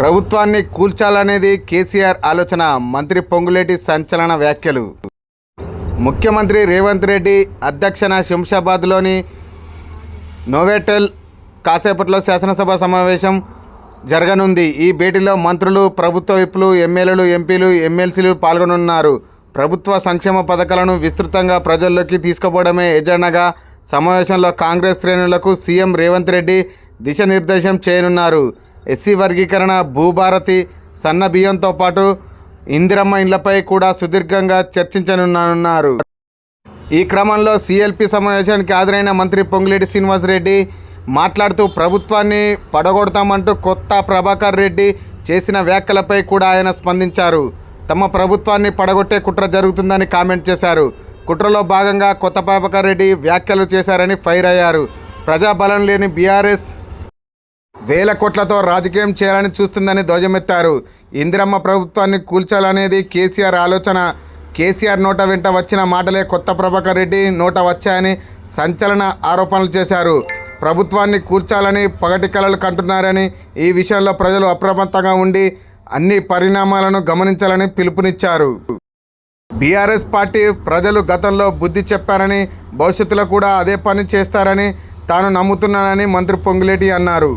ప్రభుత్వాన్ని కూల్చాలనేది కేసీఆర్ ఆలోచన మంత్రి పొంగులేటి సంచలన వ్యాఖ్యలు. ముఖ్యమంత్రి రేవంత్ రెడ్డి అధ్యక్షన శంషాబాద్లోని నోవెటెల్ కాసేపట్లో శాసనసభ సమావేశం జరగనుంది. ఈ భేటీలో మంత్రులు ప్రభుత్వ విప్పులు ఎమ్మెల్యేలు ఎంపీలు ఎమ్మెల్సీలు పాల్గొనున్నారు ప్రభుత్వ సంక్షేమ పథకాలను విస్తృతంగా ప్రజల్లోకి తీసుకుపోవడమే ఎజెండాగా సమావేశంలో కాంగ్రెస్ శ్రేణులకు సీఎం రేవంత్ రెడ్డి దిశానిర్దేశం చేయనున్నారు. ఎస్సీ వర్గీకరణ భూభారతి సన్న బియ్యంతో పాటు ఇందిరమ్మ ఇండ్లపై కూడా సుదీర్ఘంగా చర్చించనున్నారు ఈ క్రమంలో సిఎల్పి సమావేశానికి హాజరైన మంత్రి పొంగులేటి శ్రీనివాసరెడ్డి మాట్లాడుతూ ప్రభుత్వాన్ని పడగొడతామంటూ కొత్త ప్రభాకర్ రెడ్డి చేసిన వ్యాఖ్యలపై కూడా ఆయన స్పందించారు. తమ ప్రభుత్వాన్ని పడగొట్టే కుట్ర జరుగుతుందని కామెంట్ చేశారు. కుట్రలో భాగంగా కొత్త ప్రభాకర్ రెడ్డి వ్యాఖ్యలు చేశారని ఫైర్ అయ్యారు. ప్రజాబలం లేని బీఆర్ఎస్ వేల కోట్లతో రాజకీయం చేయాలని చూస్తుందని ధ్వజమెత్తారు. ఇందిరమ్మ ప్రభుత్వాన్ని కూల్చాలనేది కేసీఆర్ ఆలోచన. కేసీఆర్ నోట వెంట వచ్చిన మాటలే కొత్త ప్రభాకర్ రెడ్డి నోట వచ్చాయని సంచలన ఆరోపణలు చేశారు. ప్రభుత్వాన్ని కూల్చాలని పగటి కలలు కంటున్నారని ఈ విషయంలో ప్రజలు అప్రమత్తంగా ఉండి అన్ని పరిణామాలను గమనించాలని పిలుపునిచ్చారు. బీఆర్ఎస్ పార్టీ ప్రజలు గతంలో బుద్ధి చెప్పారని భవిష్యత్తులో కూడా అదే పని చేస్తారని తాను నమ్ముతున్నానని మంత్రి పొంగులేటి అన్నారు.